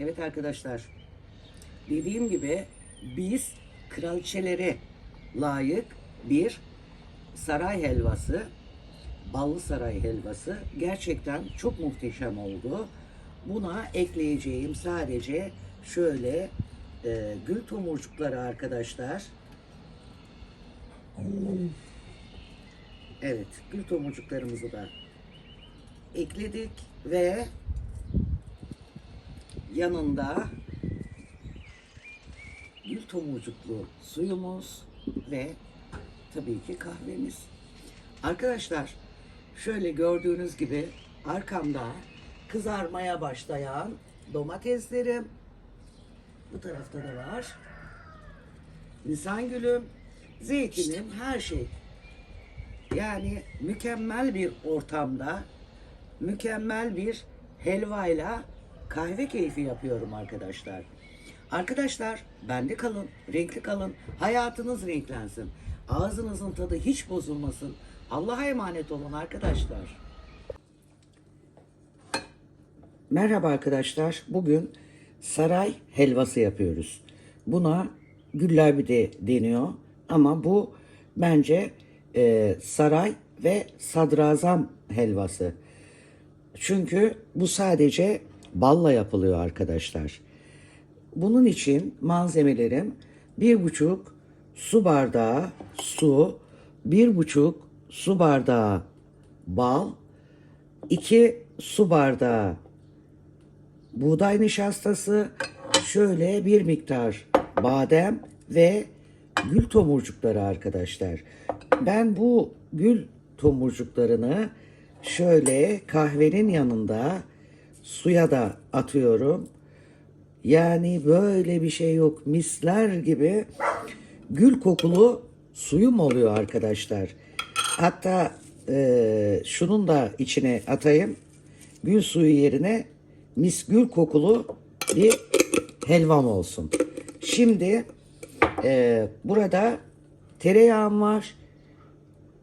Evet arkadaşlar. Dediğim gibi biz kraliçelere layık bir saray helvası, ballı saray helvası gerçekten çok muhteşem oldu. Buna ekleyeceğim sadece şöyle e, gül tomurcukları arkadaşlar. Evet, gül tomurcuklarımızı da ekledik ve yanında gül tomurcuklu suyumuz ve tabii ki kahvemiz. Arkadaşlar şöyle gördüğünüz gibi arkamda kızarmaya başlayan domateslerim. Bu tarafta da var. Nisan gülüm, zeytinim, her şey. Yani mükemmel bir ortamda, mükemmel bir helvayla kahve keyfi yapıyorum arkadaşlar. Arkadaşlar bende kalın, renkli kalın, hayatınız renklensin. Ağzınızın tadı hiç bozulmasın. Allah'a emanet olun arkadaşlar. Merhaba arkadaşlar. Bugün saray helvası yapıyoruz. Buna güller bir de deniyor. Ama bu bence e, saray ve sadrazam helvası. Çünkü bu sadece balla yapılıyor arkadaşlar. Bunun için malzemelerim bir buçuk su bardağı su, bir buçuk su bardağı bal, iki su bardağı buğday nişastası, şöyle bir miktar badem ve gül tomurcukları arkadaşlar. Ben bu gül tomurcuklarını şöyle kahvenin yanında suya da atıyorum. Yani böyle bir şey yok. Misler gibi gül kokulu suyum oluyor arkadaşlar. Hatta e, şunun da içine atayım. Gül suyu yerine mis gül kokulu bir helvam olsun. Şimdi e, burada tereyağım var.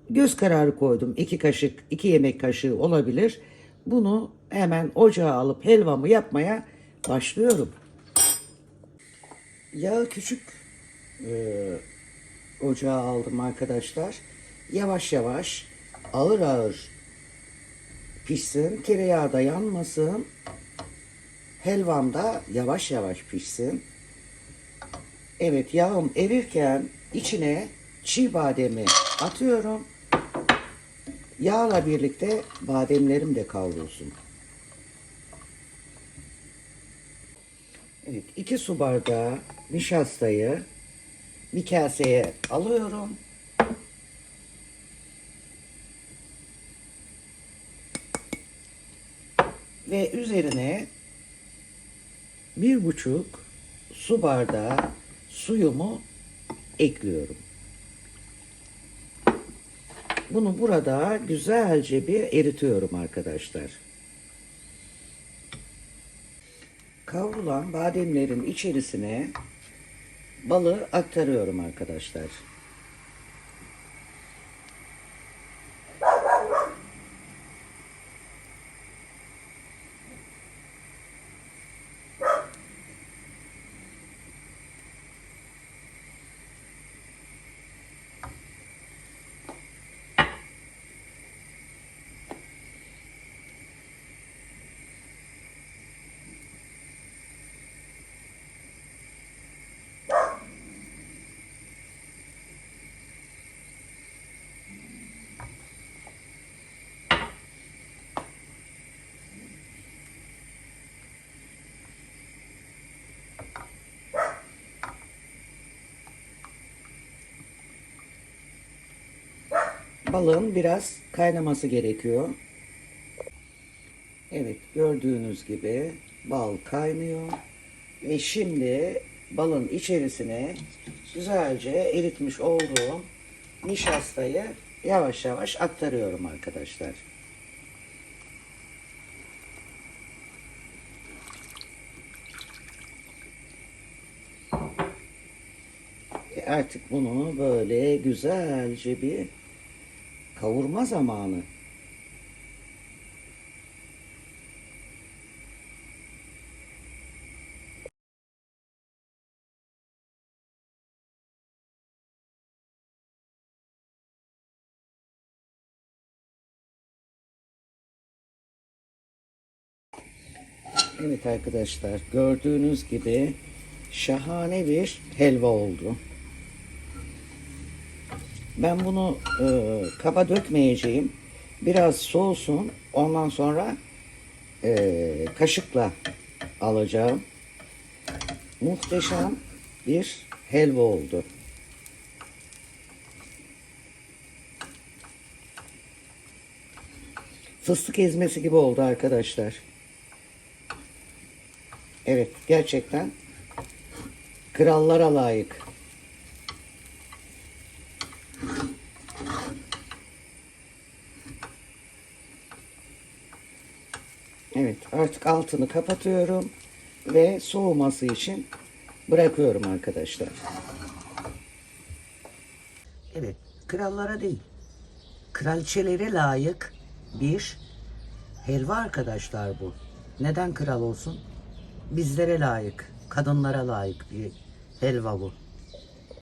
Göz kararı koydum. iki kaşık, iki yemek kaşığı olabilir. Bunu hemen ocağa alıp helvamı yapmaya başlıyorum. Yağı küçük e, ocağa aldım arkadaşlar. Yavaş yavaş, ağır ağır pişsin. Tereyağı da yanmasın. Helvam da yavaş yavaş pişsin. Evet yağım erirken içine çiğ bademi atıyorum. Yağla birlikte bademlerim de kavrulsun. Evet, iki su bardağı nişastayı bir kaseye alıyorum. Ve üzerine bir buçuk su bardağı suyumu ekliyorum. Bunu burada güzelce bir eritiyorum arkadaşlar. Kavrulan bademlerin içerisine balı aktarıyorum arkadaşlar. Balığın biraz kaynaması gerekiyor. Evet gördüğünüz gibi bal kaynıyor. Ve şimdi balın içerisine güzelce eritmiş olduğum nişastayı yavaş yavaş aktarıyorum arkadaşlar. Artık bunu böyle güzelce bir Kavurma zamanı. Evet arkadaşlar gördüğünüz gibi şahane bir helva oldu. Ben bunu e, kaba dökmeyeceğim. Biraz soğusun. Ondan sonra e, kaşıkla alacağım. Muhteşem bir helva oldu. Fıstık ezmesi gibi oldu arkadaşlar. Evet gerçekten krallara layık. Evet artık altını kapatıyorum ve soğuması için bırakıyorum arkadaşlar. Evet krallara değil kraliçelere layık bir helva arkadaşlar bu. Neden kral olsun? Bizlere layık, kadınlara layık bir helva bu.